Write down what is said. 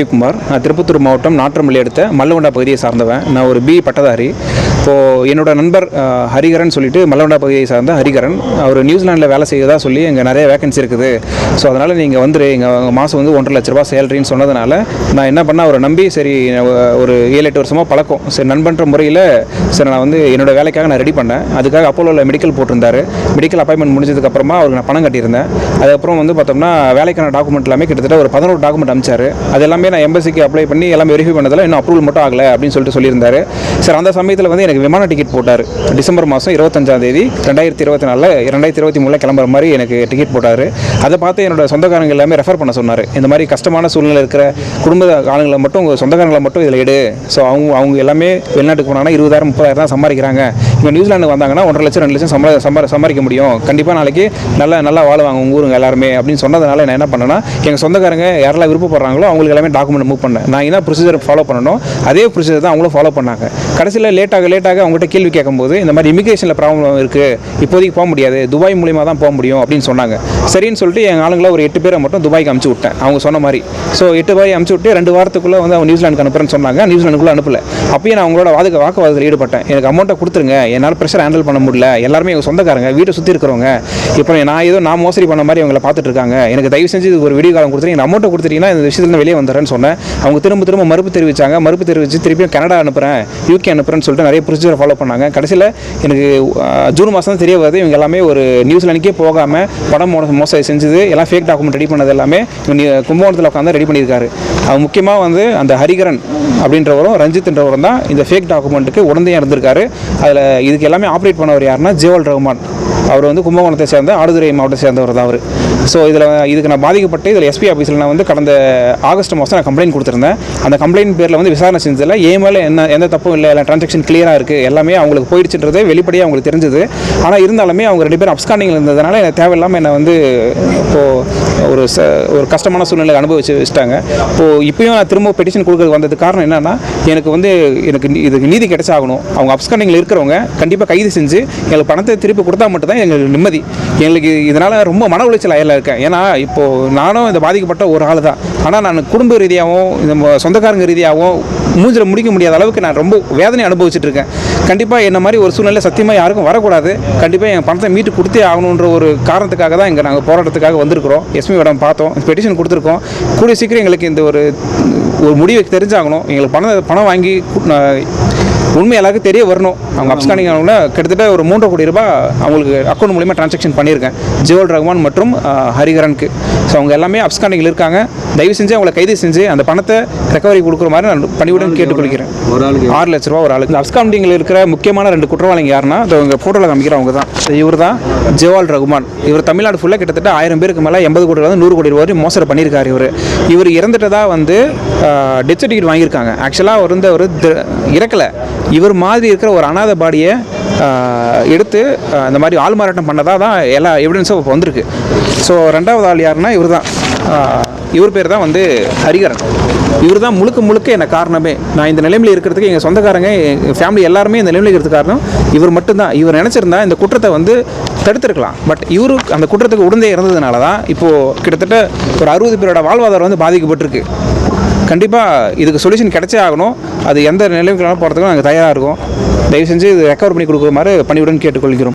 குமார் திருப்பத்தூர் மாவட்டம் நாற்றம்பள்ளி அடுத்த மல்லவண்டா பகுதியை சார்ந்தவன். நான் ஒரு பி பட்டதாரி. இப்போது என்னோட நண்பர் ஹரிகரன் சொல்லிட்டு மல்லவண்டா பகுதியை சார்ந்த ஹரிகரன் அவர் நியூசிலாண்டில் வேலை செய்யறதா சொல்லி இங்கே நிறைய வேகன்சி இருக்குது. ஸோ அதனால் நீங்கள் வந்துரு எங்கள் மாதம் வந்து ஒன்றரை லட்ச ரூபா சேலரின்னு சொன்னதுனால நான் என்ன பண்ணேன் அவரை நம்பி சரி ஒரு ஏழு எட்டு வருஷமாக பழக்கம். சரி நண்பன்ற முறையில் சரி நான் வந்து என்னோட வேலைக்காக நான் ரெடி பண்ணேன். அதுக்காக அப்போலோவில் மெடிக்கல் போட்டிருந்தார். மெடிக்கல் அப்பாயின்மெண்ட் முடிஞ்சதுக்கப்புறமா அவருக்கு நான் பணம் கட்டியிருந்தேன். அதுக்கப்புறம் வந்து பார்த்தோம்னா வேலைக்கான டாக்குமெண்ட் எல்லாமே கிட்டத்தட்ட ஒரு பதினோரு டாக்குமெண்ட் அமிச்சார் அது எல்லாமே நான் எம்பசிக்கு அப்ளை பண்ணி எல்லாமே வெரிஃபை பண்ணதில் இன்னும் அப்ரூவல் மட்டும் ஆகலை அப்படின்னு சொல்லிட்டு சொல்லியிருந்தார். சார் அந்த சமயத்தில் வந்து எனக்கு விமான டிக்கெட் போட்டார். டிசம்பர் மாதம் இருபத்தஞ்சாம் தேதி ரெண்டாயிரத்தி இருபத்தி நாலில் ரெண்டாயிரத்தி இருபத்தி மூணில் கிளம்புற மாதிரி எனக்கு டிக்கெட் போட்டார். அதை பார்த்து என்னோட சொந்தக்காரங்க எல்லாமே ரெஃபர் பண்ண சொன்னார். இந்த மாதிரி கஷ்டமான சூழ்நிலை இருக்கிற குடும்ப ஆளுங்களை மட்டும் உங்கள் சொந்தக்காரங்களை மட்டும் இதில் எடு. ஸோ அவங்க அவங்க எல்லாமே வெளிநாட்டுக்கு போனாங்கன்னா இருபதாயிரம் முப்பதாயிரம் தான் சம்பாதிக்கிறாங்க. இங்கே நியூசிலாந்து வந்தாங்கன்னா ஒன்றரை லட்சம் ரெண்டு லட்சம் சம்பா சம்பா சம்பாதிக்க முடியும். கண்டிப்பாக நாளைக்கு நல்லா நல்லா வாழ்வாங்க உங்கள் ஊருங்க எல்லாருமே அப்படின்னு சொன்னதுனால நான் என்ன பண்ணேன்னா எங்கள் சொந்தக்காரங்க யாரெல்லாம் விருப்பப்படுறாங்களோ அவங்களுக்கு எல்லாமே டாக்குமெண்ட் மூவ் பண்ணேன். நான் என்ன ப்ரொசீஜர் ஃபாலோ பண்ணணும் அதே ப்ரொசீஜர் தான் அவங்களும் ஃபாலோ பண்ணாங்க. கடைசியில் லேட்டாக டைரெக்டாக அவங்ககிட்ட கேள்வி கேட்கும்போது இந்த மாதிரி இமிகிரேஷனில் ப்ராப்ளம் இருக்குது இப்போதைக்கு போக முடியாது துபாய் மூலியமாக தான் போக முடியும் அப்படின்னு சொன்னாங்க. சரின்னு சொல்லிட்டு எங்கள் ஆளுங்களை ஒரு எட்டு பேரை மட்டும் துபாய்க்கு அமுச்சு விட்டேன். அவங்க சொன்ன மாதிரி. ஸோ எட்டு பேரை அமுச்சு விட்டு ரெண்டு வாரத்துக்குள்ளே வந்து அவங்க நியூசிலாந்துக்கு அனுப்புறேன்னு சொன்னாங்க. நியூசிலாந்துக்குள்ளே அனுப்பல. அப்பயும் நான் அவங்களோட வாதுக்கு வாக்குவாதத்தில் ஈடுபட்டேன். எனக்கு அமௌண்ட்டை கொடுத்துருங்க. என்னால் ப்ரெஷர் ஹேண்டில் பண்ண முடியல. எல்லாருமே எங்கள் சொந்தக்காரங்க வீட்டை சுற்றி இருக்கிறவங்க. இப்போ நான் ஏதோ நான் மோசடி பண்ண மாதிரி அவங்கள பார்த்துட்டு இருக்காங்க. எனக்கு தயவு செஞ்சு இது ஒரு வீடியோ காலம் கொடுத்துருங்க. அமௌண்ட்டை கொடுத்துட்டீங்கன்னா இந்த விஷயத்துல வெளியே வந்துடுறேன்னு சொன்னேன். அவங்க திரும்ப திரும்ப மறுப்பு தெரிவிச்சாங்க. மறுப்பு தெரிவித்து திருப்பியும் கனடா அனுப்புகிறேன் யூகே அனுப்புறேன்னு சொல்லிட்டு நிறைய ப்ரொசீஜரை ஃபாலோ பண்ணாங்க. கடைசியில் எனக்கு ஜூன் மாதம் தெரிய வருது. இவங்க எல்லாமே ஒரு நியூசிலாந்துக்கே போகாமல் படம் மோ மோசடி செஞ்சது எல்லாம் ஃபேக் டாக்குமெண்ட் ரெடி பண்ணது எல்லாமே கும்பகோணத்தில் உட்காந்து ரெடி பண்ணியிருக்காரு. அவர் முக்கியமாக வந்து அந்த ஹரிகரன் அப்படின்றவரும் ரஞ்சித்ன்றவரும் தான் இந்த ஃபேக் டாக்குமெண்ட்டுக்கு உடந்தையாக இருந்திருக்காரு. அதில் இதுக்கு எல்லாமே ஆப்ரேட் பண்ணவர் யாருன்னா ஜேவல் ரஹ்மான் அவர் வந்து கும்பகோணத்தை சேர்ந்த ஆடுதுறை மாவட்டத்தை சேர்ந்தவர் தான் அவர். ஸோ இதில் இதுக்கு நான் பாதிக்கப்பட்டு இதில் எஸ்பி ஆஃபீஸில் நான் வந்து கடந்த ஆகஸ்ட் மாதம் நான் கம்ப்ளைண்ட் கொடுத்துருந்தேன். அந்த கம்ப்ளைண்ட் பேரில் வந்து விசாரணை செஞ்சதில் ஏன் மேலே என்ன எந்த தப்பும் இல்லை எல்லாம் ட்ரான்சாக்ஷன் கிளியராக இருக்குது எல்லாமே அவங்களுக்கு போயிடுச்சுன்றது வெளிப்படையாக அவங்களுக்கு தெரிஞ்சது. ஆனால் இருந்தாலுமே அவங்க ரெண்டு பேரும் அப்ஸ்காண்டிங்கில் இருந்ததுனால எனக்கு தேவையில்லாமல் என்னை வந்து இப்போது ஒரு ச ஒரு கஷ்டமான சூழ்நிலை அனுபவிச்சு வச்சுட்டாங்க. இப்போது இப்பயும் நான் திரும்ப பெட்டிஷன் கொடுக்குறது வந்தது காரணம் என்னென்னா எனக்கு வந்து எனக்கு இதுக்கு நீதி கிடைச்சாகணும். அவங்க அப்ஸ்காண்டிங்கில் இருக்கிறவங்க கண்டிப்பாக கைது செஞ்சு எங்களுக்கு பணத்தை திருப்பி கொடுத்தா மட்டும் தான் எங்களுக்கு நிம்மதி. எங்களுக்கு இதனால் ரொம்ப மன உளைச்சல் அயலில் இருக்கேன். ஏன்னா இப்போது நானும் இந்த பாதிக்கப்பட்ட ஒரு ஆள் தான். ஆனால் நான் குடும்ப ரீதியாகவும் இந்த சொந்தக்காரங்க ரீதியாகவும் மூஞ்சில் முடிக்க முடியாத அளவுக்கு நான் ரொம்ப வேதனை அனுபவிச்சுட்டு இருக்கேன். கண்டிப்பாக என்ன மாதிரி ஒரு சூழ்நிலை சத்தியமாக யாருக்கும் வரக்கூடாது. கண்டிப்பாக என் பணத்தை மீட்டு கொடுத்தே ஆகணுன்ற ஒரு காரணத்துக்காக தான் இங்கே நாங்கள் போராட்டத்துக்காக வந்திருக்கிறோம். எஸ்மி மேடம் பார்த்தோம். பெட்டிஷன் கொடுத்துருக்கோம். கூடிய சீக்கிரம் எங்களுக்கு இந்த ஒரு ஒரு முடிவை தெரிஞ்சாகணும். எங்களுக்கு பணம் பணம் வாங்கி உண்மை எல்லாருக்கும் தெரிய வரணும். அவங்க அப்ஸ்கானிங் ஆனவங்கள கிட்டத்தட்ட ஒரு மூன்றரை கோடி ரூபாய் அவங்களுக்கு அக்கௌண்ட் மூலிமா ட்ரான்சாக்ஷன் பண்ணியிருக்கேன். ஜியோல் ரஹ்மான் மற்றும் ஹரிகரனுக்கு ஸோ அவங்க எல்லாமே அப்ஸ்கானிங்கில் இருக்காங்க. தயவு செஞ்சு அவங்களை கைது செஞ்சு அந்த பணத்தை ரெக்கவரி கொடுக்குற மாதிரி நான் பணிவுடன் கேட்டுக்கொள்கிறேன். ஆறு லட்ச ரூபா ஒரு ஆளுக்கு. அப்ஸ்காண்டிங்கில் இருக்கிற முக்கியமான ரெண்டு குற்றவாளிங்க யாருன்னா இவங்க ஃபோட்டோவில் காமிக்கிறவங்க தான். இவர் தான் ஜெவால் ரகுமான் இவர் தமிழ்நாடு ஃபுல்லாக கிட்டத்தட்ட ஆயிரம் பேருக்கு மேலே எண்பது கோடி வந்து நூறு கோடி ரூபா வரையும் மோசடி பண்ணியிருக்காரு இவர். இவர் இறந்துட்டதா வந்து டெத் சர்டிஃபிகேட் வாங்கியிருக்காங்க. ஆக்சுவலாக அவர் வந்து அவர் இறக்கலை. இவர் மாதிரி இருக்கிற ஒரு அனாதை பாடியை எடுத்து அந்த இந்த மாதிரி ஆள் மாறாட்டம் பண்ணதாக தான் எல்லா எவிடன்ஸும் இப்போ வந்திருக்கு. ஸோ ரெண்டாவது ஆள் யாருன்னா இவர் தான் இவர் பேர் தான் வந்து ஹரிகரன். இவர் தான் முழுக்க முழுக்க என்ன காரணமே. நான் இந்த நிலைமையில் இருக்கிறதுக்கு எங்கள் சொந்தக்காரங்க எங்கள் ஃபேமிலி எல்லாருமே இந்த நிலைமையில் இருக்கிறது காரணம் இவர் மட்டும்தான். இவர் நினச்சிருந்தா இந்த குற்றத்தை வந்து தடுத்திருக்கலாம். பட் இவரு அந்த குற்றத்துக்கு உடந்தே இறந்ததுனால தான் இப்போது கிட்டத்தட்ட ஒரு அறுபது பேரோட வாழ்வாதாரம் வந்து பாதிக்கப்பட்டிருக்கு. கண்டிப்பாக இதுக்கு சொல்யூஷன் கிடைச்சே ஆகணும். அது எந்த நிலைமைக்கு போகிறதுக்கும் நாங்கள் தயாராக இருக்கோம். தயவு செஞ்சு இது ரெக்கவர் பண்ணி கொடுக்குற மாதிரி பணிவுடன் கேட்டுக்கொள்கிறோம்.